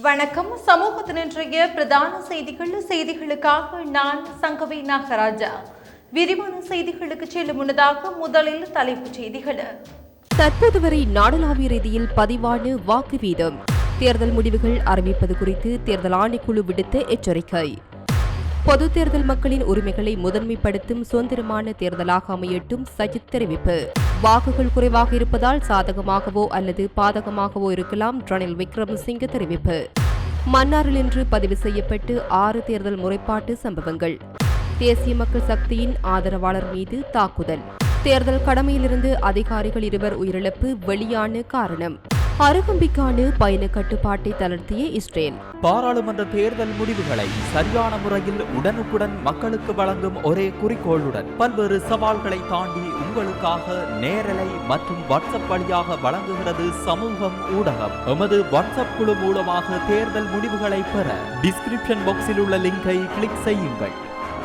வணக்கம். சமூகத்தின் இன்றைய பிரதான செய்திகள் செய்திகளுக்காக நான் சங்கவி நாகராஜா. விரிவான செய்திகளுக்கு செல்லும் முன்னதாக முதலில் தலைப்புச் செய்திகள். தற்போது வரை நாடளாவிய ரீதியில் பதிவான வாக்கு வீதம் தேர்தல் முடிவுகள் அறிவிப்பது குறித்து தேர்தல் ஆணைக்குழு விடுத்த எச்சரிக்கை. பொது தேர்தல் மக்களின் உரிமைகளை முதன்மைப்படுத்தும் சுதந்திரமான தேர்தலாக அமையட்டும் சஜித் தெரிவிப்பு. வாக்குகள் குறைவாக இருப்பதால் சாதகமாகவோ அல்லது பாதகமாகவோ இருக்கலாம் ரணில் விக்ரமசிங்க தெரிவிப்பு. மன்னாரில் இன்று பதிவு செய்யப்பட்டு ஆறு தேர்தல் முறைப்பாட்டு சம்பவங்கள். தேசிய மக்கள் சக்தியின் ஆதரவாளர் மீது தாக்குதல். தேர்தல் கடமையிலிருந்து அதிகாரிகள் இருவர் உயிரிழப்பு வெளியான காரணம். அருகம்பிக்கான பயண கட்டுப்பாட்டை தளர்த்திய இஸ்ரேல். பாராளுமன்ற தேர்தல் முடிவுகளை சரியான முறையில் உடனுக்குடன் மக்களுக்கு வழங்கும் ஒரே குறிக்கோளுடன் பல்வேறு சவால்களை தாண்டி உங்களுக்காக நேரலை மற்றும் வாட்ஸ்அப் வழியாக வழங்குகிறது சமூகம் ஊடகம். எமது வாட்ஸ்அப் குழு மூலமாக தேர்தல் முடிவுகளை பெற டிஸ்கிரிப்ஷன் பாக்ஸில் உள்ள லிங்கை கிளிக் செய்யுங்கள்.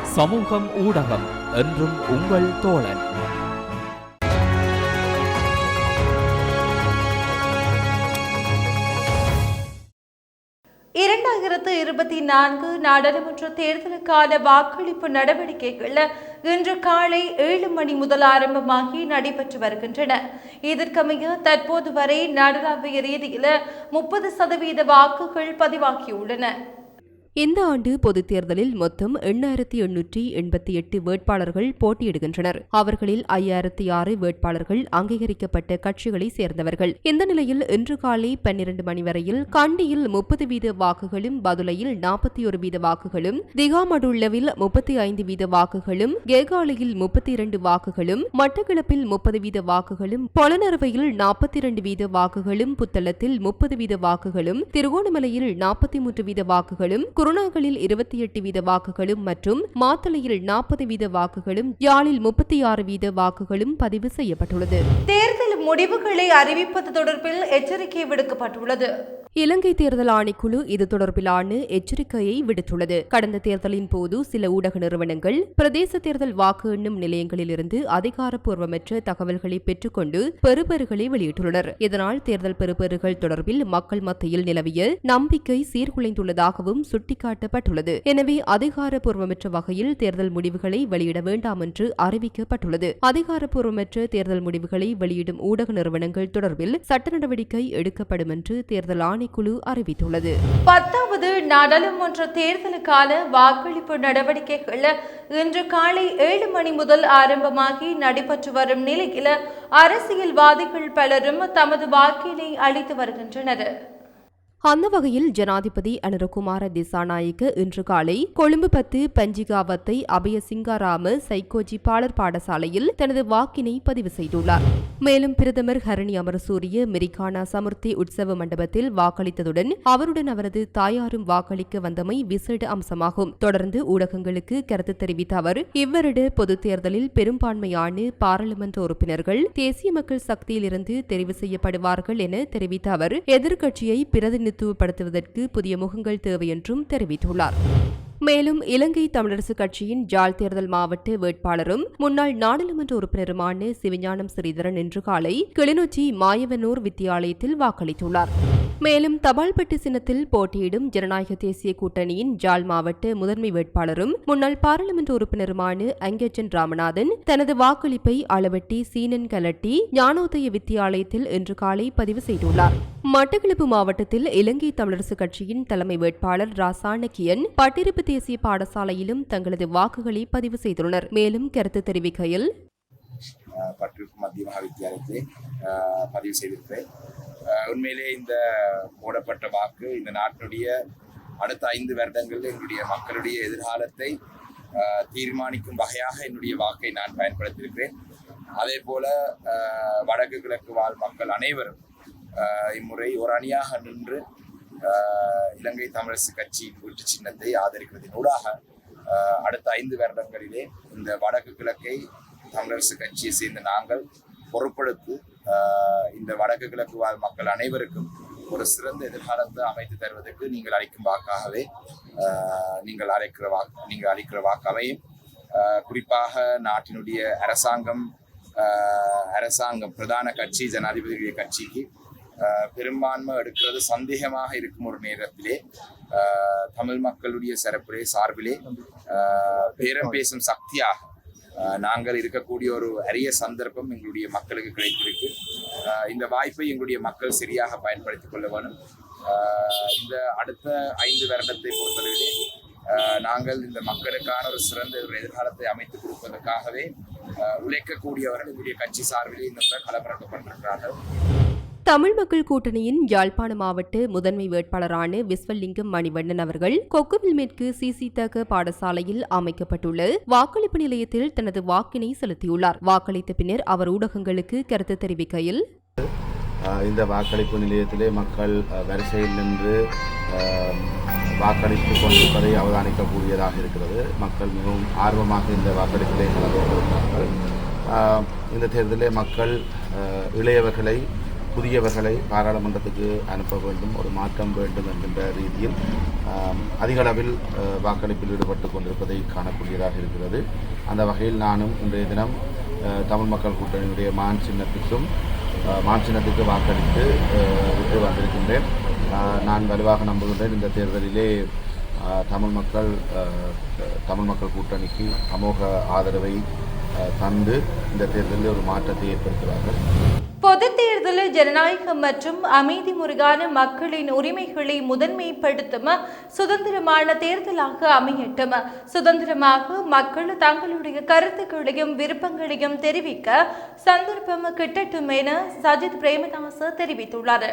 சமூகம் ஊடகம் என்றும் உங்கள் தோழன். நான்கு நாடாளுமன்ற தேர்தலுக்கான வாக்களிப்பு நடவடிக்கைகள் இன்று காலை ஏழு மணி முதல் ஆரம்பமாகி நடைபெற்று வருகின்றன. இதற்கமைய தற்போது வரை நாடளாவிய ரீதியில் முப்பது சதவீத வாக்குகள் பதிவாகியுள்ளன. இந்த ஆண்டு பொதுத் தேர்தலில் மொத்தம் எண்ணாயிரத்தி எண்ணூற்றி எண்பத்தி எட்டு வேட்பாளர்கள் போட்டியிடுகின்றனர். அவர்களில் ஐயாயிரத்தி ஆறு வேட்பாளர்கள் அங்கீகரிக்கப்பட்ட கட்சிகளை சேர்ந்தவர்கள். இந்த நிலையில் இன்று காலை பன்னிரண்டு மணி வரையில் கண்டியில் முப்பது வீத வாக்குகளும் பதுலையில் நாற்பத்தி ஒரு வீத வாக்குகளும் திகாமடுள்ளவில் முப்பத்தி ஐந்து வீத வாக்குகளும் கேகாலையில் முப்பத்தி இரண்டு வாக்குகளும் மட்டக்களப்பில் முப்பது வீத வாக்குகளும் பொலனறுவையில் நாற்பத்தி இரண்டு வீத வாக்குகளும் புத்தளத்தில் முப்பது வீத வாக்குகளும் திருகோணமலையில் நாற்பத்தி மூன்று வீத வாக்குகளும் குருணாகலில் இருபத்தி எட்டு வீத வாக்குகளும் மற்றும் மாத்தளையில் நாற்பது வீத வாக்குகளும் யாழில் முப்பத்தி ஆறு வீத வாக்குகளும் பதிவு செய்யப்பட்டுள்ளது. தேர்தல் முடிவுகளை அறிவிப்பது தொடர்பில் எச்சரிக்கை விடுக்கப்பட்டுள்ளது. இலங்கை தேர்தல் ஆணைக்குழு இது தொடர்பிலான எச்சரிக்கையை விடுத்துள்ளது. கடந்த தேர்தலின் போது சில ஊடக நிறுவனங்கள் பிரதேச தேர்தல் வாக்கு எண்ணும் நிலையங்களிலிருந்து அதிகாரப்பூர்வமற்ற தகவல்களை பெற்றுக்கொண்டு பெறுபேறுகளை வெளியிட்டுள்ளனர். இதனால் தேர்தல் பெறுபேறுகள் தொடர்பில் மக்கள் மத்தியில் நிலவிய நம்பிக்கை சீர்குலைந்துள்ளதாகவும் சுட்டிக்காட்டப்பட்டுள்ளது. எனவே அதிகாரப்பூர்வமற்ற வகையில் தேர்தல் முடிவுகளை வெளியிட வேண்டாம் என்று அறிவிக்கப்பட்டுள்ளது. அதிகாரப்பூர்வமற்ற தேர்தல் முடிவுகளை வெளியிடும் ஊடக நிறுவனங்கள் தொடர்பில் சட்ட நடவடிக்கை எடுக்கப்படும் என்று தேர்தல் ஆணைக்குழு அறிவித்துள்ளது. பத்தாவது நாடாளுமன்ற தேர்தலுக்கான வாக்களிப்பு நடவடிக்கைகள் இன்று காலை ஏழு மணி முதல் ஆரம்பமாகி நடைபெற்று வரும் நிலையில் அரசியல்வாதிகள் பலரும் தமது வாக்கினை அளித்து வருகின்றனர். அந்த வகையில் ஜனாதிபதி அனுரகுமார திசாநாயக்க இன்று காலை கொழும்பு பத்து பஞ்சிகாவத்தை அபய சிங்காராம சைக்கோஜி பாலர் பாடசாலையில் தனது வாக்கினை பதிவு செய்துள்ளார். மேலும் பிரதமர் ஹரணி அமரசூரிய மெரிகானா சமுர்த்தி உற்சவ மண்டபத்தில் வாக்களித்ததுடன் அவருடன் அவரது தாயாரும் வாக்களிக்க வந்தமை விசேட அம்சமாகும். தொடர்ந்து ஊடகங்களுக்கு கருத்து தெரிவித்த அவர் இவ்வருட பொதுத் தேர்தலில் பெரும்பான்மையான பாராளுமன்ற உறுப்பினர்கள் தேசிய மக்கள் சக்தியிலிருந்து தெரிவு செய்யப்படுவார்கள் என தெரிவித்த அவர் எதிர்க்கட்சியை பிரதிநிதித்துவப்படுத்துவதற்கு புதிய முகங்கள் தேவை என்றும் தெரிவித்துள்ளார். மேலும் இலங்கை தமிழரசுக் கட்சியின் ஜாழ் தேர்தல் மாவட்ட வேட்பாளரும் முன்னாள் நாடாளுமன்ற உறுப்பினருமான சிவஞானம் ஸ்ரீதரன் இன்று காலை கிளிநொச்சி மாயவனூர் வித்தியாலயத்தில் வாக்களித்துள்ளார். மேலும் தபால்பட்டு சின்னத்தில் போட்டியிடும் ஜனநாயக தேசிய கூட்டணியின் ஜாழ் மாவட்ட முதன்மை வேட்பாளரும் முன்னாள் பாராளுமன்ற உறுப்பினருமான அங்கஜன் ராமநாதன் தனது வாக்களிப்பை அளவெட்டி சீனன் கலட்டி ஞானோதய வித்தியாலயத்தில் இன்று காலை பதிவு செய்துள்ளார். மட்டக்களப்பு மாவட்டத்தில் இலங்கை தமிழரசுக் கட்சியின் தலைமை வேட்பாளர் ராசாணக்கியன் பட்டிருப்பு தேசிய பாடசாலையிலும் தங்களது வாக்குகளை பதிவு செய்துள்ளனர். மேலும் கருத்து தெரிவிக்கையில் பட்டிருப்பு மத்திய மகாவித்தியாலயத்தை பதிவு செய்திருக்கிறேன். உண்மையிலே இந்த போடப்பட்ட வாக்கு இந்த நாட்டினுடைய அடுத்த ஐந்து வருடங்களில் என்னுடைய மக்களுடைய எதிர்காலத்தை தீர்மானிக்கும் வகையாக என்னுடைய வாக்கை நான் பயன்படுத்தியிருக்கிறேன். அதே போல வடக்கு கிழக்கு வாழ் மக்கள் அனைவரும் இம்முறை ஒரு அணியாக நின்று இலங்கை தமிழரசு கட்சியின் வீட்டு சின்னத்தை ஆதரிக்கிறதினூடாக அடுத்த ஐந்து வருடங்களிலே இந்த வடக்கு கிழக்கை தமிழரசு கட்சியை சேர்ந்த நாங்கள் பொறுப்பெடுத்து இந்த வடக்கு கிழக்கு வாழ் மக்கள் அனைவருக்கும் ஒரு சிறந்த எதிர்காலத்தை அமைத்து தருவதற்கு நீங்கள் அளிக்கும் வாக்காகவே நீங்கள் அழைக்கிற வாக்கு நீங்கள் அளிக்கிற வாக்காவையும் குறிப்பாக நாட்டினுடைய அரசாங்கம் அரசாங்கம் பிரதான கட்சி ஜனாதிபதியுடைய கட்சிக்கு பெரும்பான்மை எடுக்கிறது சந்தேகமாக இருக்கும் ஒரு நேரத்திலே. தமிழ் மக்களுடைய சிறப்பிலே சார்பிலே பேரம் பேசும் சக்தியாக நாங்கள் இருக்கக்கூடிய ஒரு அரிய சந்தர்ப்பம் எங்களுடைய மக்களுக்கு கிடைத்திருக்கு. இந்த வாய்ப்பை எங்களுடைய மக்கள் சரியாக பயன்படுத்திக் கொள்ள வேணும் இந்த அடுத்த ஐந்து வருடத்தை பொறுத்தளவிலே நாங்கள் இந்த மக்களுக்கான ஒரு சிறந்த ஒரு எதிர்காலத்தை அமைத்துக் கொடுப்பதற்காகவே உழைக்கக்கூடியவர்கள் எங்களுடைய கட்சி சார்பிலே இந்த முறை களமிறக்கப்பட்டிருக்கிறார்கள் தமிழ் மக்கள் கூட்டணியின் யாழ்ப்பாண மாவட்ட முதன்மை வேட்பாளரான விஸ்வலிங்கம் மணிவண்ணன் அவர்கள் கொக்குவில் மேற்கு சிசி தக பாடசாலையில் அமைக்கப்பட்டுள்ள வாக்களிப்பு நிலையத்தில் தனது வாக்கினை செலுத்தியுள்ளார். வாக்களித்த பின்னர் அவர் ஊடகங்களுக்கு கருத்து தெரிவிக்கையில் இந்த வாக்களிப்பு நிலையத்திலே மக்கள் வரிசையில் நின்று வாக்களித்து கொண்டிருப்பதை அவதானிக்கக்கூடியதாக இருக்கிறது. மக்கள் மிகவும் ஆர்வமாக இந்த வாக்களிப்பிலே கலந்து கொண்டிருக்கிறார்கள். இந்த தேர்தலிலே மக்கள் இளையவர்களை புதியவர்களை பாராளுமன்றத்துக்கு அனுப்ப வேண்டும் ஒரு மாற்றம் வேண்டும் என்கின்ற ரீதியில் அதிகளவில் அதிக அளவில் வாக்களிப்பில் ஈடுபட்டு கொண்டிருப்பதை காணக்கூடியதாக இருக்கிறது. அந்த வகையில் நானும் இன்றைய தினம் தமிழ் மக்கள் கூட்டணியுடைய மான் சின்னத்துக்கும் மான் சின்னத்துக்கு வாக்களித்து விட்டு வந்திருக்கின்றேன். நான் வலுவாக நம்புகின்றேன். இந்த தேர்தலிலே தமிழ் மக்கள் தமிழ் மக்கள் கூட்டணிக்கு அமோக ஆதரவை தந்து இந்த தேர்தலில் ஒரு மாற்றத்தை ஏற்படுத்துவார்கள். பொது தேர்தலில் ஜனநாயகம் மற்றும் அமைதி முறையான மக்களின் உரிமைகளை முதன்மைப்படுத்தும் சுதந்திரமான தேர்தலாக அமையட்டும். சுதந்திரமாக மக்கள் தங்களுடைய கருத்துக்களையும் விருப்பங்களையும் தெரிவிக்க சந்தர்ப்பம் கிட்டட்டும் என சஜித் பிரேமதாச தெரிவித்துள்ளார்.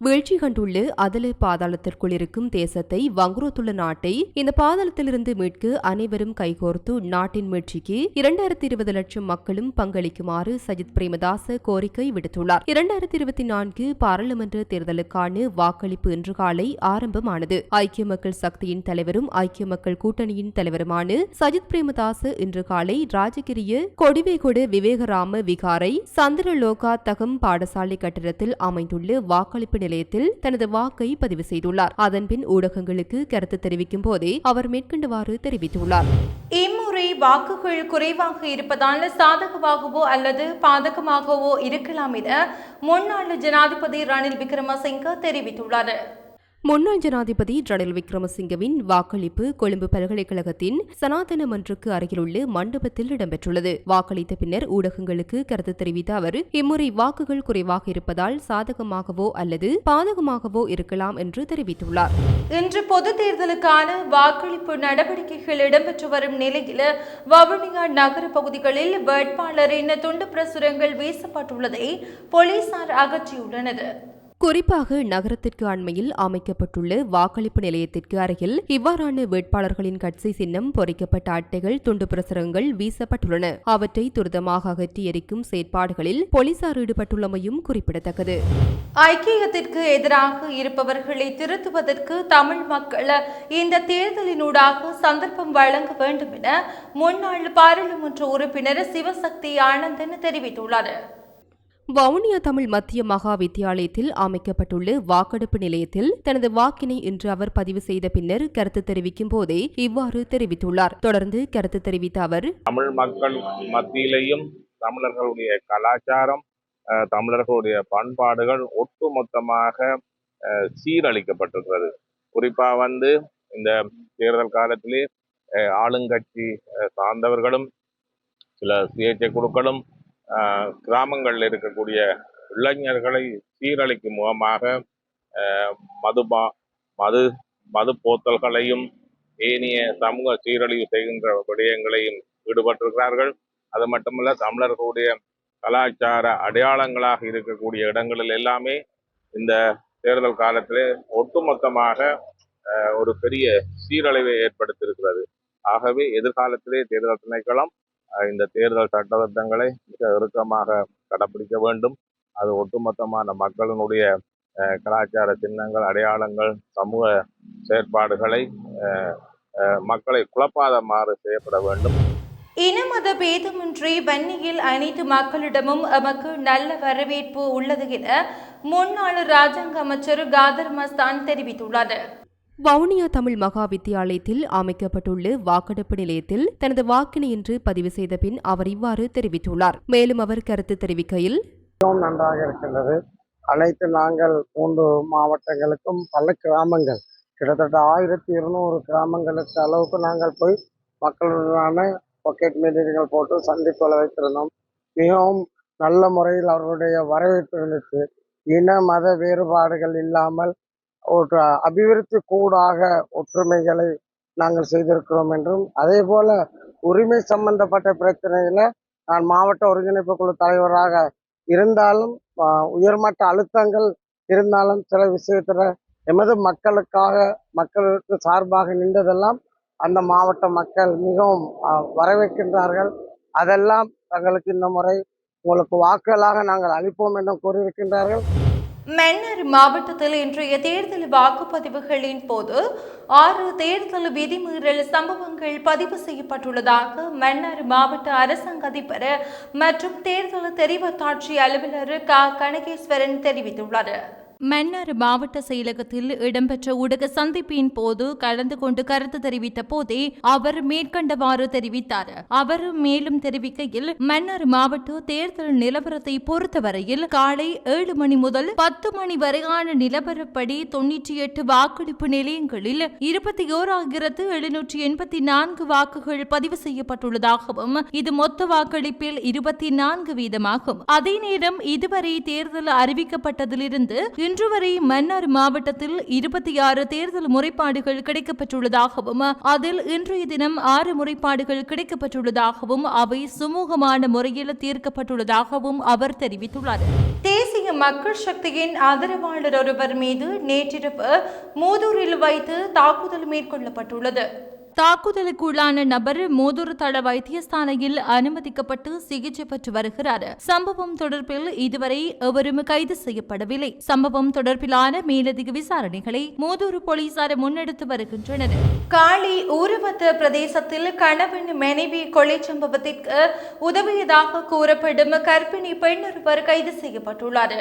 வீழ்ச்சி கண்டுள்ள அதல பாதாளத்திற்குள் இருக்கும் தேசத்தை வங்குரோத்துள்ள நாட்டை இந்த பாதாளத்திலிருந்து மீட்க அனைவரும் கைகோர்த்து நாட்டின் மீட்சிக்கு இரண்டாயிரத்தி இருபது லட்சம் மக்களும் பங்களிக்குமாறு சஜித் பிரேமதாச கோரிக்கை விடுத்துள்ளார். இரண்டாயிரத்தி இருபத்தி நான்கு பாராளுமன்ற தேர்தலுக்கான வாக்களிப்பு இன்று காலை ஆரம்பமானது. ஐக்கிய மக்கள் சக்தியின் தலைவரும் ஐக்கிய மக்கள் கூட்டணியின் தலைவருமான சஜித் பிரேமதாச இன்று காலை ராஜகிரிய கொடிவேகொடு விவேகராம விகாரை சந்திரலோகா தகம் பாடசாலை கட்டிடத்தில் அமைந்துள்ள வாக்களிப்பு நிலையத்தில் தனது வாக்கை பதிவு செய்துள்ளார். அதன்பின் ஊடகங்களுக்கு கருத்து தெரிவிக்கும் போதே அவர் மேற்கண்டவாறு தெரிவித்துள்ளார். இம்முறை வாக்குகள் குறைவாக இருப்பதால் சாதகமாகவோ அல்லது பாதகமாகவோ இருக்கலாம் என முன்னாள் ஜனாதிபதி ரணில் விக்ரமசிங்க தெரிவித்துள்ளார். முன்னாள் ஜனாதிபதி ரணில் விக்ரமசிங்கவின் வாக்களிப்பு கொழும்பு பல்கலைக்கழகத்தின் சனாதன மன்றுக்கு அருகிலுள்ள மண்டபத்தில் இடம்பெற்றுள்ளது. வாக்களித்த பின்னர் ஊடகங்களுக்கு கருத்து தெரிவித்த அவர் இம்முறை வாக்குகள் குறைவாக இருப்பதால் சாதகமாகவோ அல்லது பாதகமாகவோ இருக்கலாம் என்று தெரிவித்துள்ளார். இன்று பொது தேர்தலுக்கான வாக்களிப்பு நடவடிக்கைகள் இடம்பெற்று வரும் நிலையில் வவுனியா நகர பகுதிகளில் வேட்பாளரின் துண்டு பிரசுரங்கள் வீசப்பட்டுள்ளதை போலீசார் அகற்றியுள்ளனர். குறிப்பாக நகரத்திற்கு அண்மையில் அமைக்கப்பட்டுள்ள வாக்களிப்பு நிலையத்திற்கு அருகில் இவ்வாறான வேட்பாளர்களின் கட்சி சின்னம் பொறிக்கப்பட்ட அட்டைகள் துண்டு பிரசுரங்கள் வீசப்பட்டுள்ளன. அவற்றை துரிதமாக அகற்றி எரிக்கும் செயற்பாடுகளில் போலீசார் ஈடுபட்டுள்ளமையும் குறிப்பிடத்தக்கது. ஐக்கியத்திற்கு எதிராக இருப்பவர்களை திருத்துவதற்கு தமிழ் மக்கள் இந்த தேர்தலினூடாக சந்தர்ப்பம் வழங்க வேண்டும் என முன்னாள் பாராளுமன்ற உறுப்பினர் சிவசக்தி ஆனந்தன் தெரிவித்துள்ளார். வவுனியா தமிழ் மத்திய மகா வித்தியாலயத்தில் அமைக்கப்பட்டுள்ள வாக்கெடுப்பு நிலையத்தில் தனது வாக்கினை இன்று அவர் பதிவு செய்த பின்னர் கருத்து தெரிவிக்கும் போதே இவ்வாறு தெரிவித்துள்ளார். தொடர்ந்து கருத்து தெரிவித்த அவர் தமிழ் மக்கள் மத்தியிலேயும் தமிழர்களுடைய கலாச்சாரம் தமிழர்களுடைய பண்பாடுகள் ஒட்டுமொத்தமாக சீரழிக்கப்பட்டிருக்கிறது. குறிப்பா வந்து இந்த தேர்தல் காலத்திலே ஆளுங்கட்சி சார்ந்தவர்களும் சில சுயேட்சை குழுக்களும் கிராமங்களில் இருக்கக்கூடிய இளைஞர்களை சீரழிக்கும் முகமாக மதுபா மது மது போத்தல்களையும் ஏனைய சமூக சீரழிவு செய்கின்ற விடயங்களையும் ஈடுபட்டிருக்கிறார்கள். அது மட்டுமல்ல தமிழர்களுடைய கலாச்சார அடையாளங்களாக இருக்கக்கூடிய இடங்களில் எல்லாமே இந்த தேர்தல் காலத்திலே ஒட்டுமொத்தமாக ஒரு பெரிய சீரழிவை ஏற்படுத்தியிருக்கிறது. ஆகவே எதிர்காலத்திலே தேர்தல் திணைக்களம் இந்த தேர்தல் சட்டத்திட்டங்களை மிக இறுக்கமாக கடைப்பிடிக்க வேண்டும். அது ஒட்டுமொத்தமான மக்களினுடைய கலாச்சார சின்னங்கள் அடையாளங்கள் சமூக செயற்பாடுகளை மக்களை குழப்பாதமாறு செய்யப்பட வேண்டும். இனமத பேதமின்றி வன்னியில் அனைத்து மக்களிடமும் எமக்கு நல்ல வரவேற்பு உள்ளது என முன்னாள் ராஜாங்க அமைச்சர் காதர் மஸ்தான் தெரிவித்துள்ளார். வவுனியா தமிழ் மகா வித்தியாலயத்தில் அமைக்கப்பட்டுள்ள வாக்கெடுப்பு நிலையத்தில் தனது வாக்கினை இன்று பதிவு செய்த பின் அவர் இவ்வாறு தெரிவித்துள்ளார். மேலும் அவர் கருத்து தெரிவிக்கையில் மிகவும் நன்றாக இருக்கின்றது. அனைத்து நாங்கள் மூன்று மாவட்டங்களுக்கும் பல கிராமங்கள் கிட்டத்தட்ட ஆயிரத்தி இருநூறு கிராமங்களுக்கு அளவுக்கு நாங்கள் போய் மக்களுடனான பொக்கெட் மீட்டிங்கள் போட்டு சந்திப்புகளை வைத்திருந்தோம் மிகவும் நல்ல முறையில் அவர்களுடைய வரவேற்பு இருந்துச்சு. இன மத வேறுபாடுகள் இல்லாமல் ஒரு அபிவிருத்தி கூடாக ஒற்றுமைகளை நாங்கள் செய்திருக்கிறோம் என்றும் அதே போல உரிமை சம்பந்தப்பட்ட பிரச்சனையில நான் மாவட்ட ஒருங்கிணைப்பு குழு தலைவராக இருந்தாலும் உயர்மட்ட அழுத்தங்கள் இருந்தாலும் சில விஷயத்துல எமது மக்களுக்காக மக்களுக்கு சார்பாக நின்றதெல்லாம் அந்த மாவட்ட மக்கள் மிகவும் வரவேற்கின்றார்கள். அதெல்லாம் தங்களுக்கு இந்த முறை உங்களுக்கு வாக்குகளாக நாங்கள் அளிப்போம் என்றும் கூறியிருக்கின்றார்கள். மன்னார் மாவட்டத்தில் இன்றைய தேர்தல் வாக்குப்பதிவுகளின் போது ஆறு தேர்தல் விதிமீறல் சம்பவங்கள் பதிவு செய்யப்பட்டுள்ளதாக மன்னர் மாவட்ட அரசாங்க அதிபர் மற்றும் தேர்தல் தெரிவத்தாட்சி அலுவலர் க. கனகேஸ்வரன் தெரிவித்துள்ளார். மன்னார் மாவட்ட செயலகத்தில் இடம்பெற்ற ஊடக சந்திப்பின் போது கலந்து கொண்டு கருத்து தெரிவித்த போதே அவர் மேற்கண்டவாறு தெரிவித்தார். அவர் மேலும் தெரிவிக்கையில் மன்னார் மாவட்ட தேர்தல் நிலவரத்தை பொறுத்தவரையில் காலை ஏழு மணி முதல் பத்து மணி வரையான நிலவரப்படி தொன்னூற்றி எட்டு வாக்களிப்பு நிலையங்களில் இருபத்தி ஓராயிரத்து எழுநூற்றி எண்பத்தி நான்கு வாக்குகள் பதிவு செய்யப்பட்டுள்ளதாகவும் இது மொத்த வாக்களிப்பில் இருபத்தி நான்கு வீதமாகும். அதே நேரம் இதுவரை தேர்தல் அறிவிக்கப்பட்டதிலிருந்து இன்று வரை மன்னார் மாவட்டத்தில் இருபத்தி ஆறு தேர்தல் முறைப்பாடுகள் கிடைக்கப்பட்டுள்ளதாகவும் அதில் இன்றைய தினம் ஆறு முறைப்பாடுகள் கிடைக்கப்பட்டுள்ளதாகவும் அவை சுமூகமான முறையில் தீர்க்கப்பட்டுள்ளதாகவும் அவர் தெரிவித்துள்ளார். தேசிய மக்கள் சக்தியின் ஆதரவாளர் ஒருவர் மீது நேற்றிரவு மூதூரில் வைத்து தாக்குதல் மேற்கொள்ளப்பட்டுள்ளது. தாக்குதலுக்குள்ளான நபர் மோதூர் தள வைத்தியஸ்தானையில் அனுமதிக்கப்பட்டு சிகிச்சை பெற்று வருகிறார். சம்பவம் தொடர்பில் இதுவரை எவரும் கைது செய்யப்படவில்லை. சம்பவம் தொடர்பிலான மேலதிக விசாரணைகளை மோதூர் போலீசார் முன்னெடுத்து வருகின்றனர். காளி ஊரவத்த பிரதேசத்தில் கணவன் மனைவி கொலை சம்பவத்திற்கு உதவியதாக கூறப்படும் கர்ப்பிணி பெண் ஒருவர் கைது செய்யப்பட்டுள்ளார்.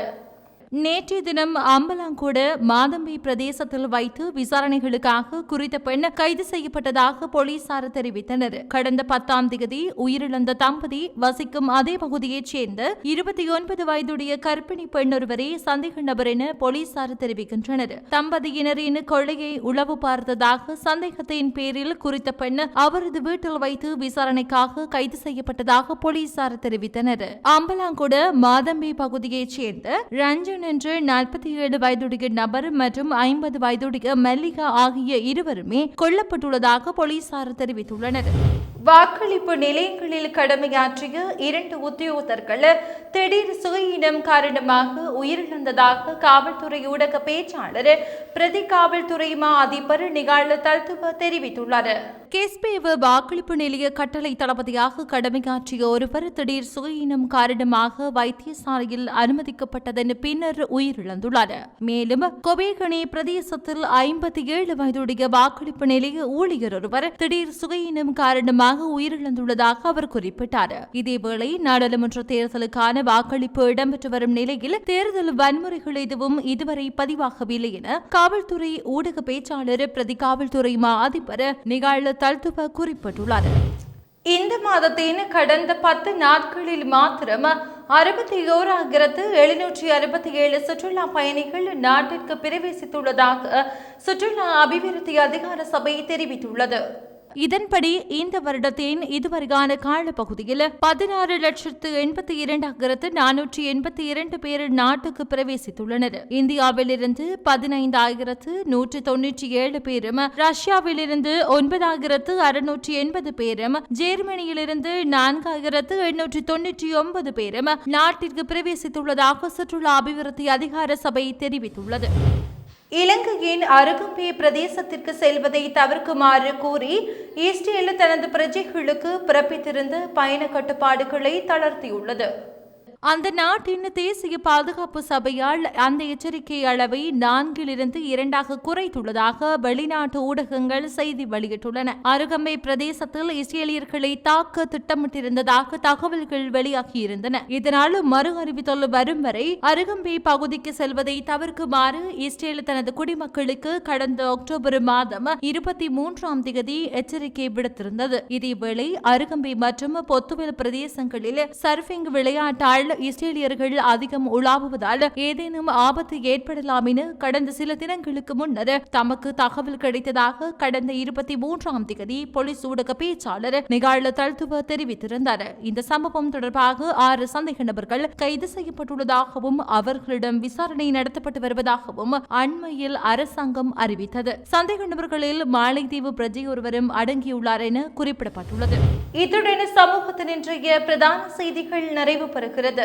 நேற்றைய தினம் அம்பலாங்கோடு மாதம்பி பிரதேசத்தில் வைத்து விசாரணைகளுக்காக குறித்த பெண் கைது செய்யப்பட்டதாக போலீசார் தெரிவித்தனர். கடந்த பத்தாம் தேதி உயிரிழந்த தம்பதி வசிக்கும் அதே பகுதியைச் சேர்ந்த இருபத்தி ஒன்பது வயதுடைய கர்ப்பிணி பெண் ஒருவரே சந்தேக நபர் என போலீசார் தெரிவிக்கின்றனர். தம்பதியினரின் கொள்ளையை உளவு பார்த்ததாக சந்தேகத்தின் பேரில் குறித்த பெண் அவரது வீட்டில் வைத்து விசாரணைக்காக கைது செய்யப்பட்டதாக போலீசார் தெரிவித்தனர். அம்பலாங்கோடு மாதம்பி பகுதியைச் சேர்ந்த ரஞ்சன் என்ற நாற்பத்தி ஏழு வயதுடைய நபர் மற்றும் ஐம்பது வயதுடைய மல்லிகா ஆகிய இருவருமே கொல்லப்பட்டுள்ளதாக போலீசார் தெரிவித்துள்ளனர். வாக்களிப்பு நிலையங்களில் கடமையாற்றிய இரண்டு உத்தியோகத்தர்கள் திடீர் சுகையினம் காரணமாக உயிரிழந்ததாக காவல்துறை ஊடக பேச்சாளர் பிரதி காவல்துறை மா அதிபர் நிகால தல்துவ தெரிவித்துள்ளார். கேஸ்பேவு வாக்களிப்பு நிலைய கட்டளை தளபதியாக கடமையாற்றிய ஒருவர் திடீர் சுகையினம் காரணமாக வைத்தியசாலையில் அனுமதிக்கப்பட்டதன் பின்னர் உயிரிழந்துள்ளார். மேலும் கொபேகனி பிரதேசத்தில் ஐம்பத்தி ஏழு வயதுடைய வாக்களிப்பு நிலைய ஊழியர் ஒருவர் திடீர் சுகையினம் காரணமாக உயிரிழந்துள்ளதாக அவர் குறிப்பிட்டார். இதேவேளை நாடாளுமன்ற தேர்தலுக்கான வாக்களிப்பு இடம்பெற்று வரும் நிலையில் தேர்தல் வன்முறைகள் எதுவும் இதுவரை பதிவாகவில்லை என காவல்துறை ஊடக பேச்சாளர் பிரதி காவல்துறை மா அதிபர் நிகால தல்துவ குறிப்பிட்டுள்ளார். இந்த மாதத்தின் கடந்த பத்து நாட்களில் மாத்திரம் அறுபத்தி ஓராயிரத்து எழுநூற்றி அறுபத்தி ஏழு சுற்றுலா பயணிகள் நாட்டிற்கு பிரவேசித்துள்ளதாக சுற்றுலா அபிவிருத்தி அதிகார சபை தெரிவித்துள்ளது. இதன்படி இந்த வருடத்தின் இதுவரையான காலப்பகுதியில் பதினாறு லட்சத்து எண்பத்தி இரண்டாயிரத்து நானூற்றி எண்பத்தி இரண்டு பேர் நாட்டுக்கு பிரவேசித்துள்ளனர். இந்தியாவிலிருந்து பதினைந்தாயிரத்து நூற்றி தொன்னூற்றி ஏழு பேரும் ரஷ்யாவிலிருந்து ஒன்பதாயிரத்து அறுநூற்றி எண்பது பேரும் ஜெர்மனியிலிருந்து நான்காயிரத்து எண்ணூற்றி தொன்னூற்றி ஒன்பது பேரும் நாட்டிற்கு பிரவேசித்துள்ளதாக சுற்றுலா அபிவிருத்தி அதிகார சபை தெரிவித்துள்ளது. இலங்கையின் அருகம்பே பிரதேசத்திற்கு செல்வதை தவிர்க்குமாறு கூறி இஸ்ரேல் தனது பிரஜைகளுக்கு பிறப்பித்திருந்த பயண கட்டுப்பாடுகளை தளர்த்தியுள்ளது. அந்த நாட்டின் தேசிய பாதுகாப்பு சபையால் அந்த எச்சரிக்கை அளவை நான்கிலிருந்து இரண்டாக குறைத்துள்ளதாக வெளிநாட்டு ஊடகங்கள் செய்தி வெளியிட்டுள்ளன. அருகம்பை பிரதேசத்தில் இஸ்ரேலியர்களை தாக்க திட்டமிட்டிருந்ததாக தகவல்கள் வெளியாகியிருந்தன. இதனால் மறு அறிவித்தல் வரும் வரை அருகம்பை பகுதிக்கு செல்வதை தவிர்க்குமாறு இஸ்ரேல் தனது குடிமக்களுக்கு கடந்த அக்டோபர் மாதம் இருபத்தி மூன்றாம் தேதி எச்சரிக்கை விடுத்திருந்தது. இதேவேளை அருகம்பை மற்றும் பொத்துவல் பிரதேசங்களில் சர்ஃபிங் விளையாட்டால் இஸ்ரேலியர்கள் அதிகம் உலாவுவதால் ஏதேனும் ஆபத்து ஏற்படலாம் என கடந்த சில தினங்களுக்கு முன்னர் தமக்கு தகவல் கிடைத்ததாக கடந்த இருபத்தி மூன்றாம் தேதி போலீஸ் ஊடக பேச்சாளர் நிகாழ தல்துவ தெரிவித்திருந்தார். இந்த சம்பவம் தொடர்பாக ஆறு சந்தேக நபர்கள் கைது செய்யப்பட்டுள்ளதாகவும் அவர்களிடம் விசாரணை நடத்தப்பட்டு வருவதாகவும் அண்மையில் அரசாங்கம் அறிவித்தது. சந்தேக நபர்களில் மாலைத்தீவு பிரஜை ஒருவரும் அடங்கியுள்ளார் என குறிப்பிடப்பட்டுள்ளது. இத்துடன் சமூகத்தின் இன்றைய பிரதான செய்திகள் நிறைவு பெறுகிறது.